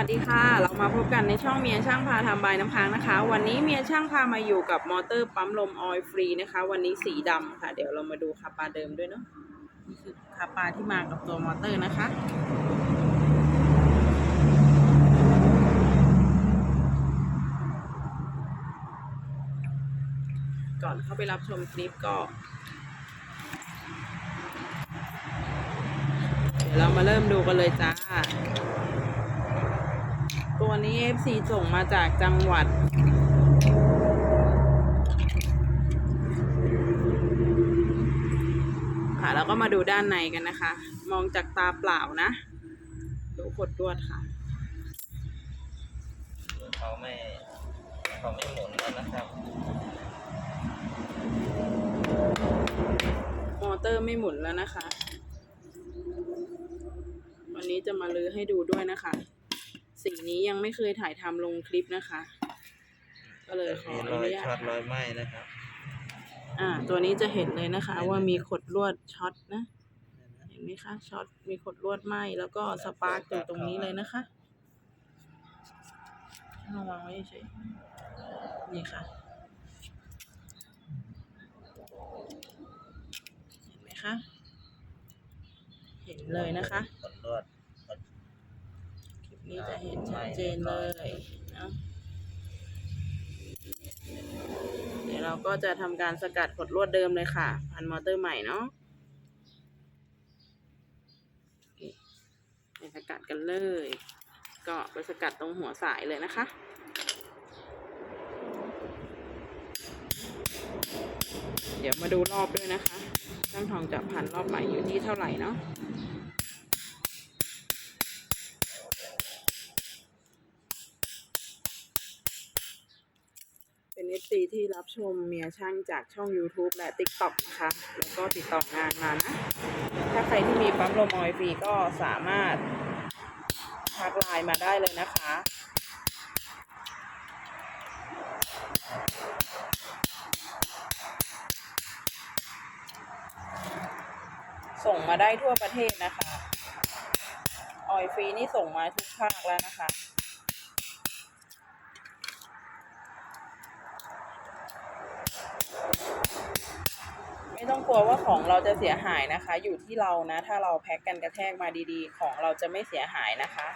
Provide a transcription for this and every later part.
วัสดีค่ะ เรามาพบกันในช่องเมียช่างพาทำบายน้ำค้างนะคะ วันนี้เมียช่างพามาอยู่กับมอเตอร์ปั๊มลมออยล์ฟรีนะคะ วันนี้สีดำค่ะ เดี๋ยวเรามาดูคาปาเดิมด้วยเนาะนี่คือคาปาที่มากับตัวมอเตอร์นะคะ ก่อนเข้าไปรับชมคลิปก็เดี๋ยวเรามาเริ่มดูกันเลยจ้า ตัวนี้ FC ส่งมาจากจังหวัด ค่ะแล้วก็มาดูด้านในกันนะคะ มองจากตาเปล่านะ ดูขดลวดค่ะเขาไม่เขาไม่หมุนแล้วนะครับ มอเตอร์ไม่หมุนแล้วนะคะ วันนี้จะมาลื้อให้ดูด้วยนะคะ สิ่งนี้ยังไม่เคยถ่ายทำลงคลิปนะคะ ก็เลยขอมีอรอยนุญาตช็อตรถ่าอยยไหม้นะครับ อ่า ตัวนี้จะเห็นเลยนะคะ ว่ามีขดลวดช็อตนะ เห็นไหมคะช็อตมีขดลวดไหมแล้วก็สปาร์กอยู่ตรงนี้เลยนะคะเอาวางไว้เฉยๆนี่ค่ะเห็นไหมคะ เห็นเลยนะคะ กดลวด คลิปนี้ จะเห็นชัดเจนเลยนะเดี๋ยวเราก็จะทำการสกัดขดลวดเดิมเลยค่ะ พันมอเตอร์ใหม่เนาะไปสกัดกันเลย ก็ไปสกัดตรงหัวสายเลยนะคะเดี๋ยวมาดูรอบด้วยนะคะช่างทองจะพันรอบใหม่อยู่ที่เท่าไหร่เนาะ เป็น FC ที่รับชมเมียช่างจากช่อง YouTube และ TikTok นะคะ แล้วก็ติดต่องานมานะ ถ้าใครที่มีปั๊มลมออยฟรีก็สามารถทักไลน์มาได้เลยนะคะส่งมาได้ทั่วประเทศนะคะ ออยฟรีนี่ส่งมาทุกภาคแล้วนะคะ ไม่ต้องกลัวว่าของเราจะเสียหายนะคะ อยู่ที่เรานะ ถ้าเราแพ็คกันกระแทกมาดีๆ ของเราจะไม่เสียหายนะคะ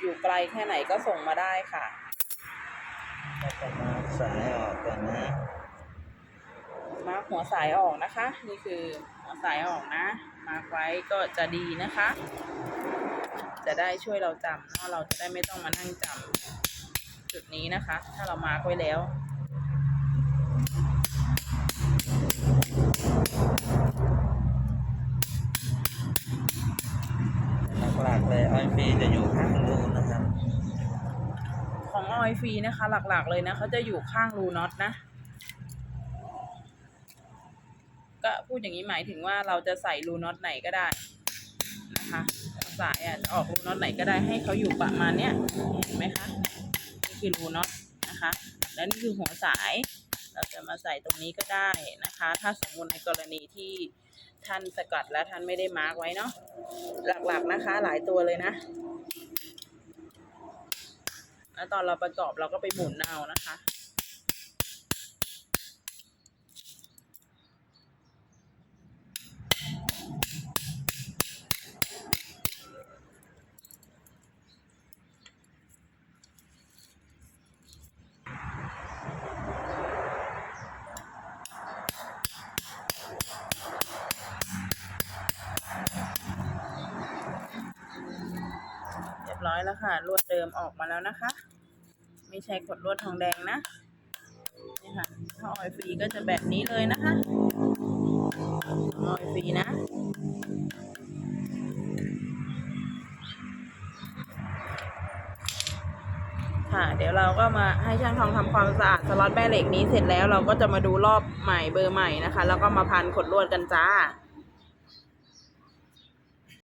อยู่ไกลแค่ไหนก็ส่งมาได้ค่ะแล้วก็มาสายออกก่อนนะ มาร์คหัวสายออกนะคะ นี่คือหัวสายออกนะ มาร์คไว้ก็จะดีนะคะ จะได้ช่วยเราจำเนาะเราจะได้ไม่ต้องมานั่งจำจุดนี้นะคะ ถ้าเรามาร์คไว้แล้ว หลักๆเลย ออยฟีจะอยู่ข้างรูนะครับของออยฟรีนะคะ หลักๆเลยนะเขาจะอยู่ข้างรูน็อตนะก็พูดอย่างนี้หมายถึงว่าเราจะใส่รูน็อตไหนก็ได้นะคะสายอะจะออกรูน็อตไหนก็ได้ให้เขาอยู่ประมาณเนี้ยเห็นไหมคะนี่คือรูน็อตนะคะ และนี่คือหัวสาย เราจะมาใส่ตรงนี้ก็ได้นะคะ ถ้าสมมติในกรณีที่ ท่านสกัดแล้วท่านไม่ได้มาร์กไว้เนาะหลักๆนะคะ หลายตัวเลยนะ แล้วตอนเราประกอบเราก็ไปหมุนเอานะคะ อยแล้วค่ะ ลวดเดิมออกมาแล้วนะคะ ไม่ใช่ขดลวดทองแดงนะนี่ค่ะถ้าออยฟรีก็จะแบบนี้เลยนะคะออยฟรีนะค่ะเดี๋ยวเราก็มาให้ช่างทองทำความสะอาดสล็อตแม่เหล็กนี้เสร็จแล้วเราก็จะมาดูรอบใหม่เบอร์ใหม่นะคะ แล้วก็มาพันขดลวดกันจ้า